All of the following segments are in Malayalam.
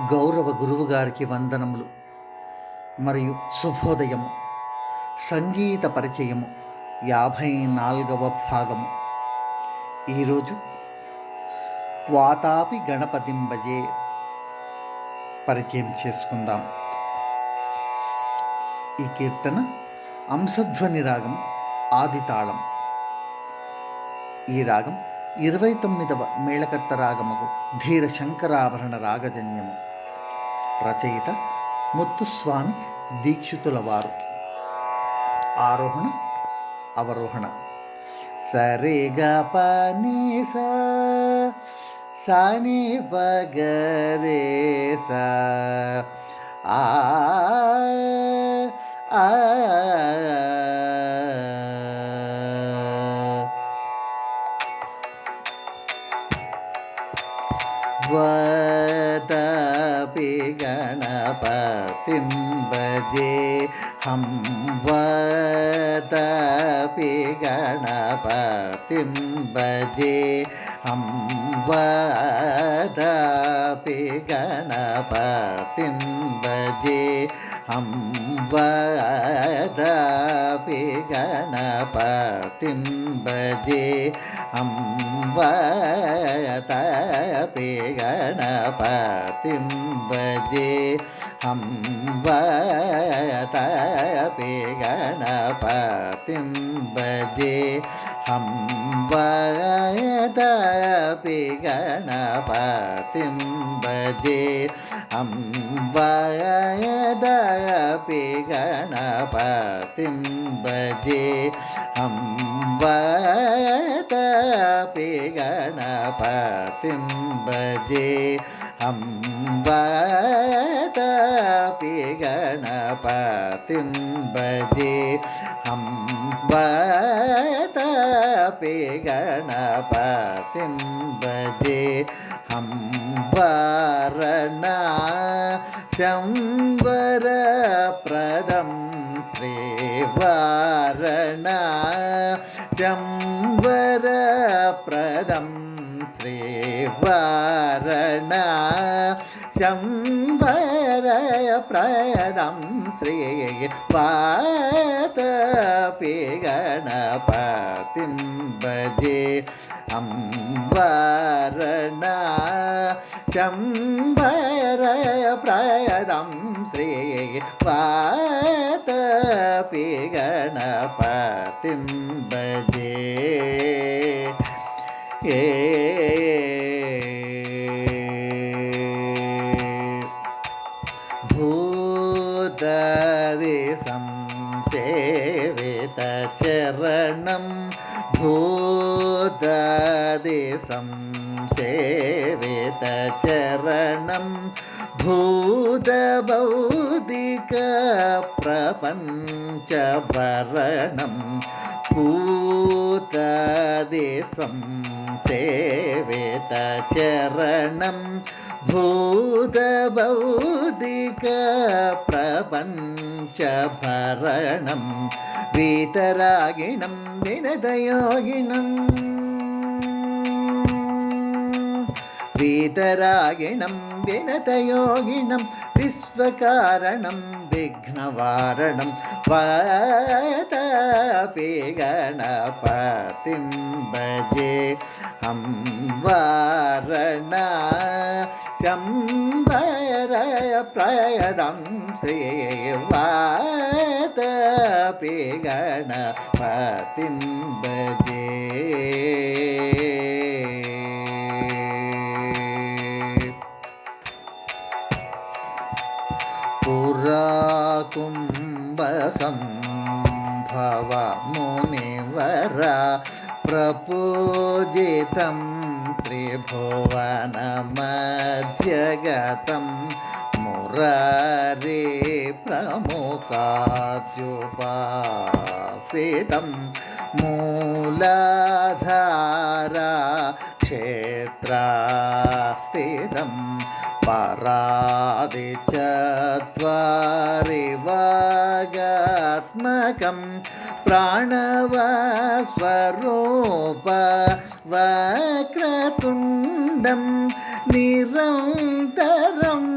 గౌరవ గురువుగారికి వందనములు. మరియు శుభోదయము. సంగీత పరిచయము యాభై నాలుగవ భాగము. ఈరోజు వాతాపి గణపతింబజే పరిచయం చేసుకుందాం. ఈ కీర్తన అంశధ్వని రాగం ఆదితాళం. ఈ రాగం ఇరవై తొమ్మిదవ మేళకర్త రాగముకు ధీర శంకరాభరణ రాగజన్యము రచయిత ముత్తుస్వామి దీక్షితుల వారు ఆరోహణ అవరోహణ. సరే గ పని సాని బగరే సా. വദപി ഗണപതിം ഭജേ ഹം വദപി ഗണപതിം ഭജേ ഹം വദപി ഗണപതിം ഭജേ ഹം വദപി ഗണപതിം ഭജേ ഹം വദ ശ്രീ ഗണപതിം ഭജേ ഹം വേ ഗണപതിം ഭജേ ഹം വേ ഗണപതിം ഭജേ ഹം വേ ഗണപതിം ഭജേ ഹം വേ പി ഗണപതിം ഭജേ അംബത പി ഗണപതിം ഭജേ അംബത പി ഗണപതിം ഭജേ അംബരണ ശംബരപ്രദം ശ്രീവാരണ ശരണ ശംഭരപ്രദം ശ്രീ വാത പീഗണപതിം ഭജേ. അംബരണ ശംഭരപ്രദം ശ്രീ വാത പീഗണപതിം ഭജേ. ഏ ചരണം ഭൂതദേശം സേവേത ചരണം ഭൂതഭൗതിക പ്രപഞ്ചഭരണം ഭൂതദേശം സേവേത ചരണം ഭൂതഭൗതിക പ്രപഞ്ചഭരണം வீதராகிணம் வினதயோகிணம் வீதராகிணம் வினதயோகிணம் விஸ்வகாரணம் விக்னவாரணம் பதபே கணபதிம் பஜே அம்பாரண சம்பர பிரயதம் சேவா പേ ഗണപതിം ഭജേ കുംഭസംഭവ മുനിവര പ്രപൂജിതം ത്രിഭുവനമധ്യഗതം रे प्रमुखाद्युपासितं मूलधारा क्षेत्रास्थितं परादि चत्वारिवागात्मकं प्राणवस्वरूप वक्रतुण्डं निरन्तरम्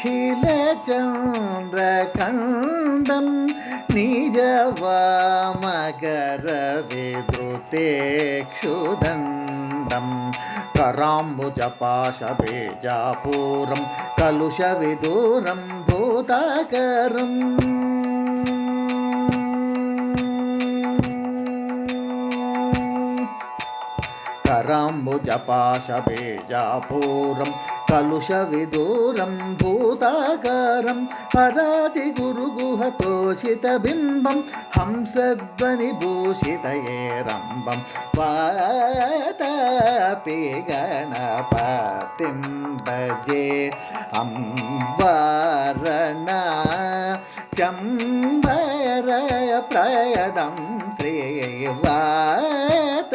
अखिलचन्द्रकण्डं निजवामकरविद्रुतेक्षुदण्डं कराम्बुजपाशबीजापूरं कलुषविदूरं भूताकरम् कराम्बुजपाशबीजापूरं కలుషవిదూరం భూతాకారం పరాతి గురుగుహ తోషిత బింబం హంసధ్వని భూషితయేరంబం పాతాపి గణపతిం భజే అంబరణ శంభర ప్రయదం శ్రీ వాత